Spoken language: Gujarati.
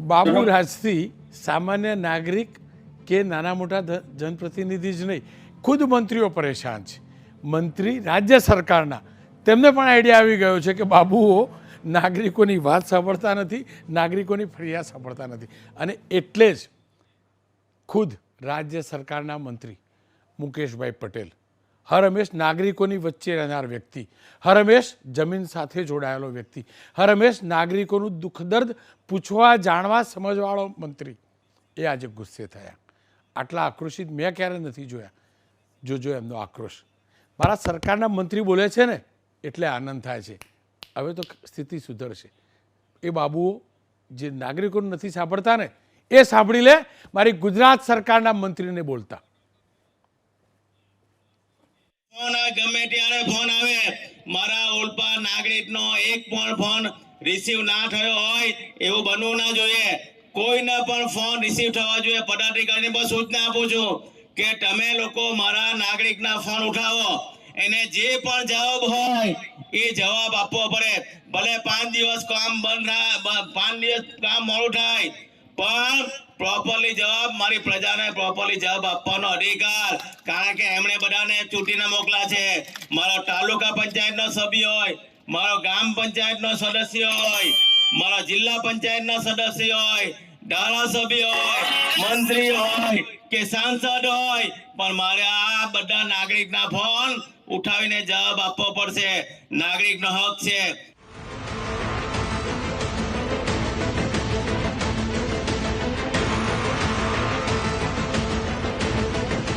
બાબુ રાજથી સામાન્ય નાગરિક કે નાના મોટા જનપ્રતિનિધિ જ નહીં, ખુદ મંત્રીઓ પરેશાન છે. મંત્રી રાજ્ય સરકારના. તેમને પણ આઈડિયા આવી ગયો છે કે બાબુઓ નાગરિકોની વાત સાંભળતા નથી, નાગરિકોની ફરિયાદ સાંભળતા નથી. અને એટલે જ ખુદ રાજ્ય સરકારના મંત્રી મુકેશભાઈ પટેલ હર હંમેશ નાગરિકોની વચ્ચે રહેનાર વ્યક્તિ. હર જમીન સાથે જોડાયેલો વ્યક્તિ. હર હંમેશ નાગરિકોનું દુઃખ દર્દ પૂછવા, જાણવા, સમજવાળો મંત્રી. એ આજે ગુસ્સે થયા. આટલા આક્રોશિત મેં ક્યારે નથી જોયા? જોજો એમનો આક્રોશ. મારા સરકારના મંત્રી બોલે છે ને, એટલે આનંદ થાય છે. હવે તો સ્થિતિ સુધરશે. એ બાબુઓ જે નાગરિકોને નથી સાંભળતા ને, એ સાંભળી લે. મારી ગુજરાત સરકારના મંત્રીને બોલતા. ફોન મારા એક પણ ના એવું બનવું ના જોઈએ. કોઈને પણ ફોન રિસીવ થવા જોઈએ. પદાધિકારીને બસ સૂચના આપું કે તમે લોકો મારા નાગરિકના ફોન ઉઠાવો. એને જે પણ જવાબ હોય, એ જવાબ આપવો પડે. ભલે પાંચ દિવસ કામ બંધ થાય પાંચ દિવસ કામ મોડું થાય પણ પ્રોપરલી જવાબ, મારી પ્રજાને પ્રોપરલી જવાબ આપવાનો અધિકાર. કારણ કે એમણે બધાને ચૂંટીને મોકલા છે. મારો તાલુકા પંચાયતનો સભ્ય હોય, મારો ગ્રામ પંચાયતનો સદસ્ય હોય, મારો જિલ્લા પંચાયતનો સદસ્ય હોય, ધારાસભ્ય હોય, મંત્રી હોય કે સાંસદ હોય, પણ મારે આ બધા નાગરિકના ફોન ઉઠાવીને જવાબ આપવો પડશે. નાગરિકનો હક છે.